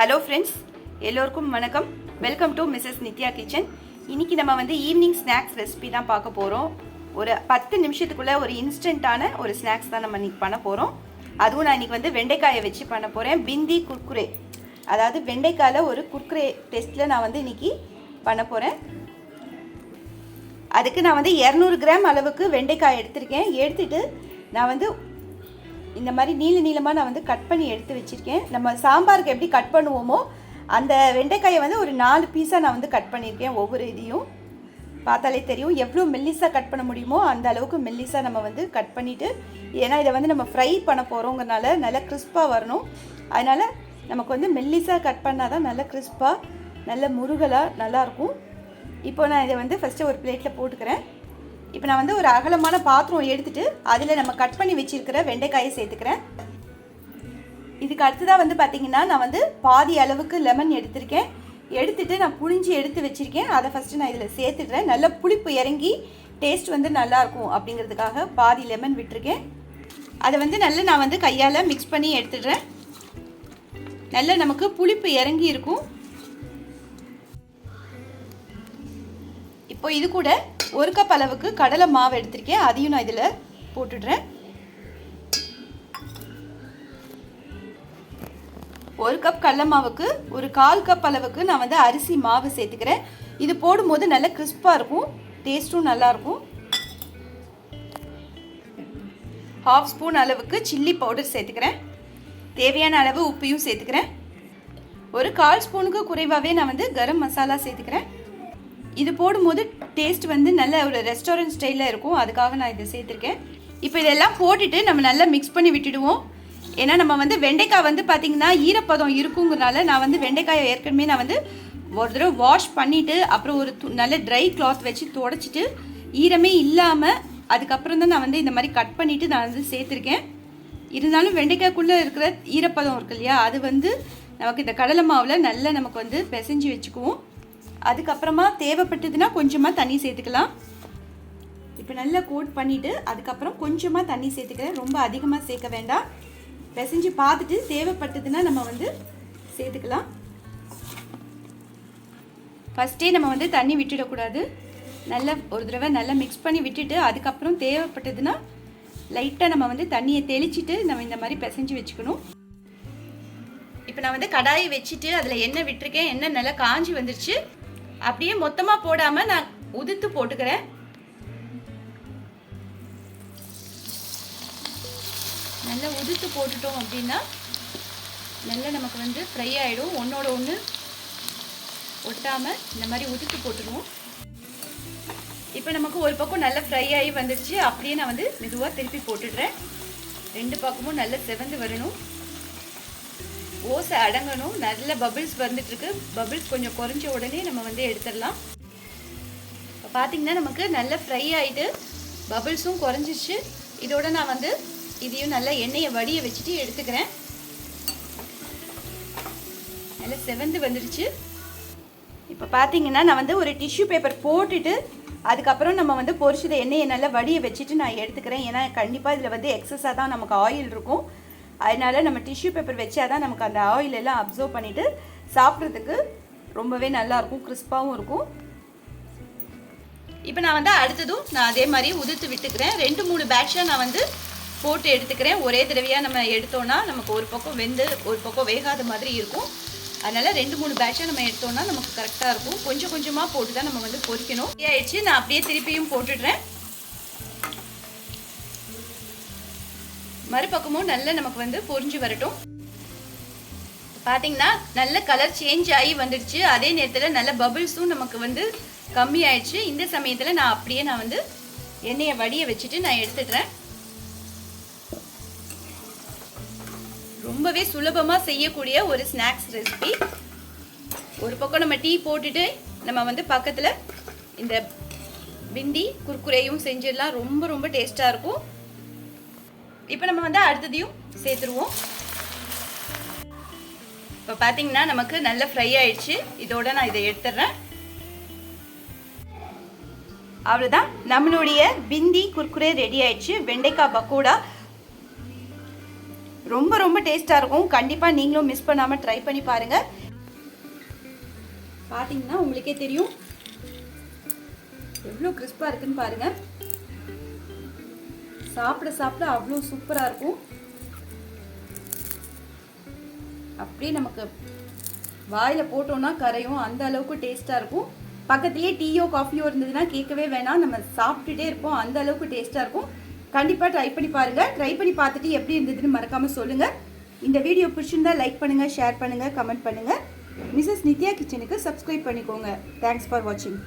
Hello friends எல்லோருக்கும் வணக்கம். Welcome to Mrs Nithya kitchen இன்றைக்கி நம்ம வந்து ஈவினிங் ஸ்நாக்ஸ் ரெசிபி தான் பார்க்க போகிறோம் ஒரு பத்து நிமிஷத்துக்குள்ளே ஒரு இன்ஸ்டண்ட்டான ஒரு ஸ்நாக்ஸ் தான் நம்ம இன்றைக்கி பண்ண போகிறோம் அதுவும் நான் இன்னைக்கு வந்து வெண்டைக்காயை வச்சு பண்ண போகிறேன் பிந்தி குர்குரே. அதாவது வெண்டைக்காயில் ஒரு குர்குரே டெஸ்ட்டில் நான் வந்து இன்னைக்கு பண்ண போகிறேன் அதுக்கு நான் வந்து இரநூறு கிராம் அளவுக்கு வெண்டைக்காய் எடுத்திருக்கேன். எடுத்துகிட்டு நான் வந்து இந்த மாதிரி நீள நீளமாக நான் வந்து கட் பண்ணி எடுத்து வச்சுருக்கேன். நம்ம சாம்பாருக்கு எப்படி கட் பண்ணுவோமோ அந்த வெண்டைக்காயை வந்து ஒரு நாலு பீஸாக நான் வந்து கட் பண்ணியிருக்கேன் ஒவ்வொரு இதையும். பார்த்தாலே தெரியும் எவ்வளோ மெல்லிஸாக கட் பண்ண முடியுமோ அந்த அளவுக்கு மெல்லிஸாக நம்ம வந்து கட் பண்ணிவிட்டு ஏன்னா இதை வந்து நம்ம ஃப்ரை பண்ண போகிறோங்கிறனால நல்லா கிறிஸ்பாக வரணும். அதனால் நமக்கு வந்து மெல்லிஸாக கட் பண்ணால் தான் நல்லா கிறிஸ்பாக நல்ல முருகலாக நல்லாயிருக்கும் இப்போ நான் இதை வந்து ஃபஸ்ட்டு ஒரு பிளேட்டில் போட்டுக்கிறேன். இப்போ நான் வந்து ஒரு அகலமான பாத்திரம் எடுத்துகிட்டு அதில் நம்ம கட் பண்ணி வச்சுருக்கிற வெண்டைக்காயை சேர்த்துக்கிறேன். இதுக்கு அடுத்ததாக வந்து பார்த்திங்கன்னா நான் வந்து பாதி அளவுக்கு லெமன் எடுத்திருக்கேன். எடுத்துகிட்டு நான் புழிஞ்சு எடுத்து வச்சுருக்கேன். அதை ஃபஸ்ட்டு நான் இதில் சேர்த்துடுறேன். நல்ல புளிப்பு இறங்கி டேஸ்ட் வந்து நல்லாயிருக்கும் அப்படிங்கிறதுக்காக பாதி லெமன் விட்டுருக்கேன். அதை வந்து நல்லா நான் வந்து கையால் மிக்ஸ் பண்ணி எடுத்துடுறேன். நல்ல நமக்கு புளிப்பு இறங்கி இருக்கும். இப்போ இது கூட ஒரு கப் அளவுக்கு கடலை மாவு எடுத்திருக்கேன். அதையும் நான் இதில் போட்டுடுறேன். ஒரு கப் கடலை மாவுக்கு ஒரு கால் கப் அளவுக்கு நான் வந்து அரிசி மாவு சேர்த்துக்கிறேன். இது போடும்போது நல்ல கிறிஸ்பாக இருக்கும். டேஸ்ட்டும் நல்லாயிருக்கும் ஹாஃப் ஸ்பூன் அளவுக்கு சில்லி பவுடர் சேர்த்துக்கிறேன். தேவையான அளவு உப்பையும் சேர்த்துக்கிறேன். ஒரு கால் ஸ்பூனுக்கு குறைவாகவே நான் வந்து கரம் மசாலா சேர்த்துக்கிறேன். இது போடும்போது டேஸ்ட் வந்து நல்ல ஒரு ரெஸ்டாரண்ட் ஸ்டைலில் இருக்கும். அதுக்காக நான் இதை சேர்த்துருக்கேன். இப்போ இதெல்லாம் போட்டுட்டு நம்ம நல்லா மிக்ஸ் பண்ணி விட்டுடுவோம். ஏன்னா நம்ம வந்து வெண்டைக்காய் வந்து பார்த்திங்கன்னா ஈரப்பதம் இருக்குங்கிறனால நான் வந்து வெண்டைக்காயை ஏற்கனவே நான் வந்து ஒரு தடவை வாஷ் பண்ணிவிட்டு அப்புறம் ஒரு து- நல்ல ட்ரை கிளாத் வச்சு தொடச்சிட்டு ஈரமே இல்லாமல் அதுக்கப்புறம் தான் நான் வந்து இந்த மாதிரி கட் பண்ணிவிட்டு நான் வந்து சேர்த்துருக்கேன். இருந்தாலும் வெண்டைக்காய்க்குள்ளே இருக்கிற ஈரப்பதம் இருக்கு இல்லையா அது வந்து நமக்கு இந்த கடலை மாவில் நல்லா நமக்கு வந்து பிசைஞ்சு வச்சுக்குவோம். அதுக்கப்புறமா தேவைப்பட்டதுன்னா கொஞ்சமாக தண்ணி சேர்த்துக்கலாம். இப்போ நல்லா கோட் பண்ணிவிட்டு அதுக்கப்புறம் கொஞ்சமாக தண்ணி சேர்த்துக்கிறேன். ரொம்ப அதிகமாக சேர்க்க வேண்டாம். பிசைஞ்சு பார்த்துட்டு தேவைப்பட்டதுன்னா நம்ம வந்து சேர்த்துக்கலாம். ஃபஸ்ட்டே நம்ம வந்து தண்ணி விட்டுடக்கூடாது. நல்லா ஒரு தடவை நல்லா மிக்ஸ் பண்ணி விட்டுட்டு அதுக்கப்புறம் தேவைப்பட்டதுன்னா லைட்டாக நம்ம வந்து தண்ணியை தெளிச்சிட்டு நம்ம இந்த மாதிரி பிசைஞ்சு வச்சுக்கணும். இப்போ நான் வந்து கடாயை வச்சுட்டு அதில் எண்ணெய் விட்டுருக்கேன். எண்ணெய் நல்லா காஞ்சி வந்துருச்சு. அப்படியே மொத்தமாக போடாமல் நான் உதுத்து போட்டுக்கிறேன். நல்லா உதுத்து போட்டுட்டோம் அப்படின்னா நல்லா நமக்கு வந்து ஃப்ரை ஆகிடும் ஒன்றோட ஒன்று ஒட்டாமல் இந்த மாதிரி உதுத்து போட்டுருவோம். இப்போ நமக்கு ஒரு பக்கம் நல்லா ஃப்ரை ஆகி வந்துடுச்சு அப்படியே நான் வந்து மெதுவாக திருப்பி போட்டுடுறேன். ரெண்டு பக்கமும் நல்லா செவந்து வரணும். ஓசை அடங்கணும். நல்ல பபிள்ஸ் வந்துட்டு இருக்கு பபிள்ஸ் கொஞ்சம் குறைஞ்ச உடனே நம்ம வந்து எடுத்துடலாம். இப்போ பார்த்தீங்கன்னா நமக்கு நல்ல ஃப்ரை ஆகிட்டு பபிள்ஸும் குறைஞ்சிச்சு இதோட நான் வந்து இதையும் நல்லா எண்ணெயை வடிய வச்சுட்டு எடுத்துக்கிறேன். நல்லா செவந்து வந்துடுச்சு இப்போ பார்த்தீங்கன்னா நான் வந்து ஒரு டிஷ்யூ பேப்பர் போட்டுட்டு அதுக்கப்புறம் நம்ம வந்து பொரிச்சத எண்ணெயை நல்லா வடிய வச்சுட்டு நான் எடுத்துக்கிறேன். ஏன்னா கண்டிப்பாக இதில் வந்து எக்ஸஸாக தான் நமக்கு ஆயில் இருக்கும். அதனால நம்ம டிஷ்யூ பேப்பர் வச்சா தான் நமக்கு அந்த ஆயில் எல்லாம் அப்சர்வ் பண்ணிவிட்டு சாப்பிட்றதுக்கு ரொம்பவே நல்லாயிருக்கும் கிறிஸ்பாகவும் இருக்கும். இப்போ நான் வந்து அடுத்ததும் நான் அதே மாதிரி உதிர்த்து விட்டுக்கிறேன். ரெண்டு மூணு பேட்சாக நான் வந்து போட்டு எடுத்துக்கிறேன். ஒரே தடவையாக நம்ம எடுத்தோன்னா நமக்கு ஒரு பக்கம் வெந்து ஒரு பக்கம் வேகாத மாதிரி இருக்கும். அதனால் ரெண்டு மூணு பேட்சாக நம்ம எடுத்தோன்னா நமக்கு கரெக்டாக இருக்கும். கொஞ்சம் கொஞ்சமாக போட்டு தான் நம்ம வந்து பொரிக்கணும் ஆயிடுச்சு. நான் அப்படியே திருப்பியும் போட்டுடுறேன். மறுபக்கமும் நல்ல நமக்கு வந்து பொரிஞ்சு வரட்டும். பார்த்தீங்கன்னா நல்ல கலர் சேஞ்ச் ஆகி வந்துடுச்சு. அதே நேரத்தில் நல்ல பபிள்ஸும் நமக்கு வந்து கம்மி ஆயிடுச்சு. இந்த சமயத்தில் நான் அப்படியே நான் வந்து எண்ணெயை வடிய வச்சுட்டு நான் எடுத்துடுறேன் ரொம்பவே சுலபமாக செய்யக்கூடிய ஒரு ஸ்நாக்ஸ் ரெசிபி ஒரு பக்கம் நம்ம டீ போட்டுட்டு நம்ம வந்து பக்கத்தில் இந்த பிந்தி குர்குரையும் செஞ்சிடலாம். ரொம்ப ரொம்ப டேஸ்ட்டாக இருக்கும். இப்போ நம்ம வந்து அடுத்ததையும் சேர்த்துருவோம். இப்போ பார்த்தீங்கன்னா நமக்கு நல்ல ஃப்ரை ஆயிடுச்சு. இதோட நான் இதை எடுத்துடுறேன் அவ்வளோதான் நம்மளுடைய பிந்தி குர்குரே ரெடி ஆயிடுச்சு. வெண்டைக்காய் பக்கோடா ரொம்ப ரொம்ப டேஸ்ட்டாக இருக்கும். கண்டிப்பாக நீங்களும் மிஸ் பண்ணாமல் ட்ரை பண்ணி பாருங்கள் பார்த்தீங்கன்னா உங்களுக்கே தெரியும். எவ்வளோ கிறிஸ்பாக இருக்குன்னு பாருங்கள் சாப்பிட சாப்பிட அவ்வளோ சூப்பராக இருக்கும். அப்படியே நமக்கு வாயில் போட்டோம்னா கரையும் அந்த அளவுக்கு டேஸ்ட்டாக இருக்கும். பக்கத்துலேயே டீயோ காஃபியோ இருந்ததுன்னா கேட்கவே வேணாம். நம்ம சாப்பிட்டுட்டே இருப்போம். அந்த அளவுக்கு டேஸ்ட்டாக இருக்கும். கண்டிப்பாக ட்ரை பண்ணி பாருங்கள் ட்ரை பண்ணி பார்த்துட்டு எப்படி இருந்ததுன்னு மறக்காமல் சொல்லுங்கள் இந்த வீடியோ பிடிச்சிருந்தா லைக் பண்ணுங்கள் ஷேர் பண்ணுங்கள் கமெண்ட் பண்ணுங்கள் மிஸ்ஸஸ் நித்யா கிச்சனுக்கு சப்ஸ்கிரைப் பண்ணிக்கோங்க. தேங்க்ஸ் ஃபார் வாட்சிங்